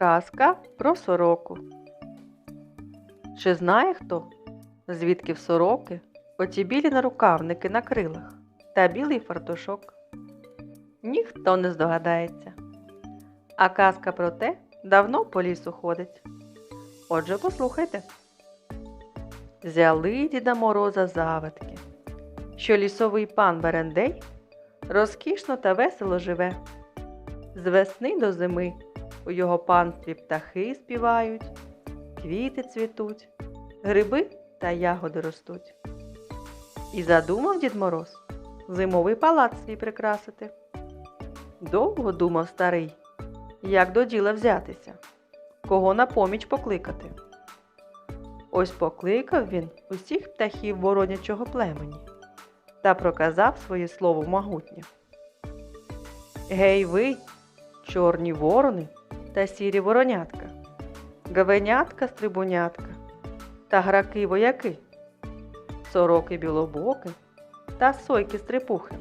Казка про сороку. Чи знає хто, звідки в сороки оті білі нарукавники на крилах та білий фартушок? Ніхто не здогадається. А казка про те давно по лісу ходить. Отже, послухайте. Взяли Діда Мороза завитки, що лісовий пан Берендей розкішно та весело живе. З весни до зими у його панстві птахи співають, квіти цвітуть, гриби та ягоди ростуть. І задумав Дід Мороз зимовий палац свій прикрасити. Довго думав старий, як до діла взятися, кого на поміч покликати. Ось покликав він усіх птахів воронячого племені та проказав своє слово могутнє. Гей ви, чорні ворони та сірі воронятка, гавенятка стрибунятка та граки вояки, сороки білобоки та сойки стрипухи.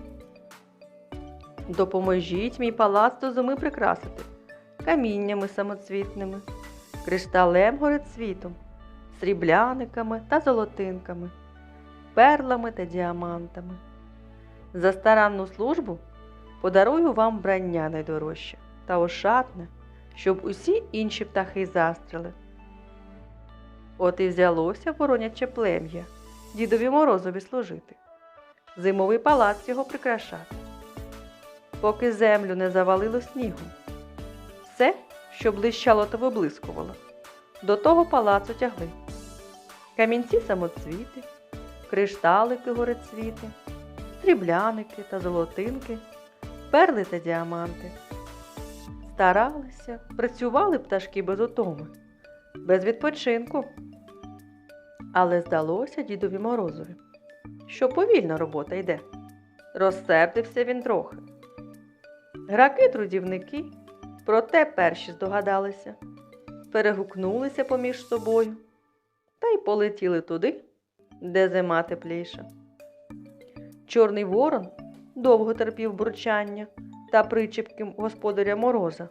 Допоможіть мій палац до зими прикрасити каміннями самоцвітними, кришталем горецвітом, срібляниками та золотинками, перлами та діамантами. За старанну службу подарую вам вбрання найдорожче та ошатне, щоб усі інші птахи застріли. От і взялося вороняче плем'я дідові морозові служити, зимовий палац його прикрашати, поки землю не завалило снігом. Все, що блищало та виблискувало, до того палацу тягли. Камінці самоцвіти, кришталики горецвіти, срібляники та золотинки, перли та діаманти. Старалися, працювали пташки без утоми, без відпочинку. Але здалося дідові морозові, що повільна робота йде. Розсердився він трохи. Граки трудівники, проте перші здогадалися, перегукнулися поміж собою та й полетіли туди, де зима тепліша. Чорний ворон довго терпів бурчання та причіпки господаря мороза,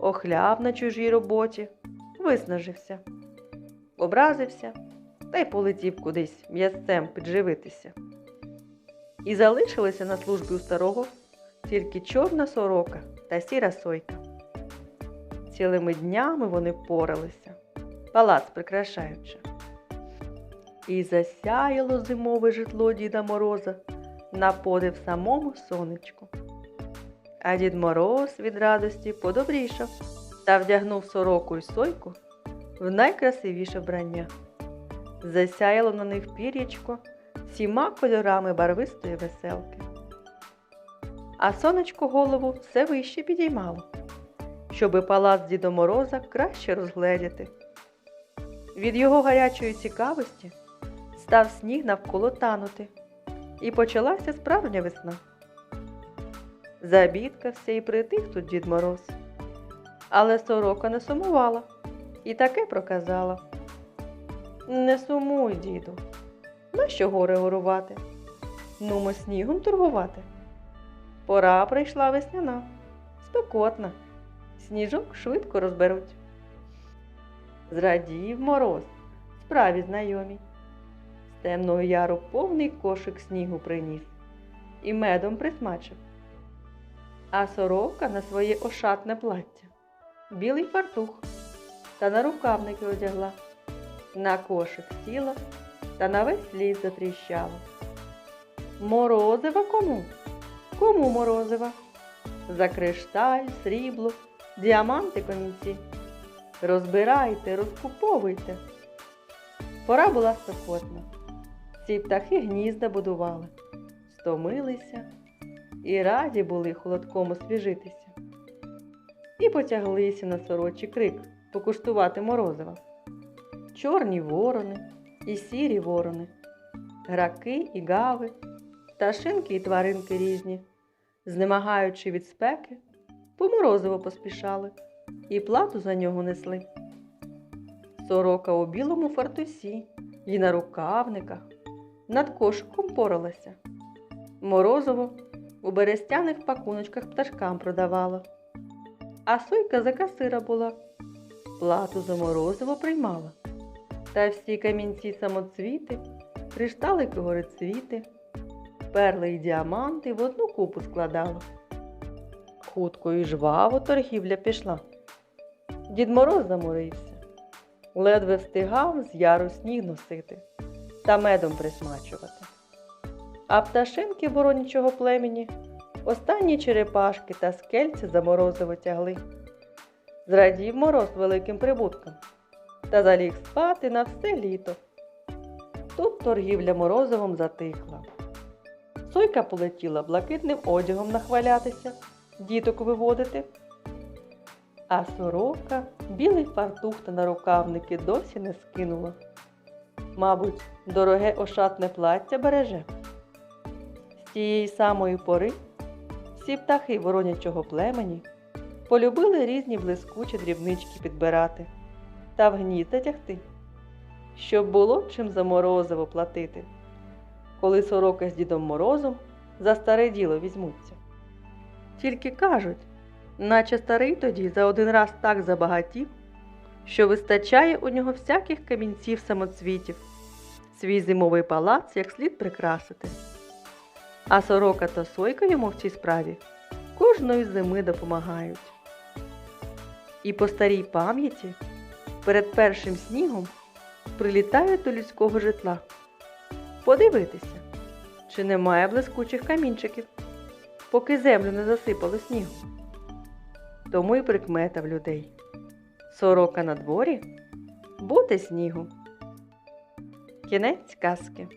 охляв на чужій роботі, виснажився, образився та й полетів кудись м'ясцем підживитися. І залишилися на службі у старого тільки чорна сорока та сіра сойка. Цілими днями вони поралися, палац прикрашаючи. І засяяло зимове житло Діда Мороза на подив самому сонечку. А Дід Мороз від радості подобрішав та вдягнув сороку й сойку в найкрасивіше вбрання. Засяяло на них пір'ячко всіма кольорами барвистої веселки. А сонечко голову все вище підіймало, щоби палац Діда Мороза краще розгледіти. Від його гарячої цікавості став сніг навколо танути, і почалася справжня весна. Забідкався і притих тут Дід Мороз. Але сорока не сумувала і таке проказала. Не сумуй, діду, нащо горе горувати? Нумо снігом торгувати. Пора прийшла весняна, спекотна, сніжок швидко розберуть. Зрадів мороз, справі знайомі. З темного яру повний кошик снігу приніс і медом присмачив. А сорока на своє ошатне плаття, білий фартух та на рукавники одягла, на кошик сіла та на весь ліс затріщала. Морозива кому? Кому морозива? За кришталь, срібло, діаманти комінці. Розбирайте, розкуповуйте. Пора була спекотна. Ці птахи гнізда будували, стомилися і раді були холодком освіжитися. І потяглися на сорочий крик покуштувати морозива. Чорні ворони і сірі ворони, граки і гави, пташинки і тваринки різні, знемагаючи від спеки, по морозиво поспішали і плату за нього несли. Сорока у білому фартусі і на рукавниках над кошиком поралася. Морозово у берестяних пакуночках пташкам продавала. А сойка за касира була, плату за морозиво приймала. Та всі камінці самоцвіти, кришталики горицвіти, перли й діаманти в одну купу складала. Хутко і жваво торгівля пішла. Дід Мороз заморився, ледве встигав з яру сніг носити та медом присмачувати. А пташинки воронячого племені останні черепашки та скельці за морозиво тягли. Зрадів мороз великим прибуткам та заліг спати на все літо. Тут торгівля морозивом затихла. Сойка полетіла блакитним одягом нахвалятися, діток виводити. А сорока білий фартух та нарукавники досі не скинула. Мабуть, дороге ошатне плаття береже. Тієї самої пори всі птахи воронячого племені полюбили різні блискучі дрібнички підбирати та в гнізда тягти, щоб було чим за морозиво платити, коли сорока з Дідом Морозом за старе діло візьмуться. Тільки кажуть, наче старий тоді за один раз так забагатів, що вистачає у нього всяких камінців самоцвітів, свій зимовий палац як слід прикрасити. А сорока та сойка йому в цій справі кожної зими допомагають. І по старій пам'яті перед першим снігом прилітають до людського житла. Подивитися, чи немає блискучих камінчиків, поки землю не засипало снігом. Тому й прикмета в людей. Сорока на дворі буде снігу. Кінець казки.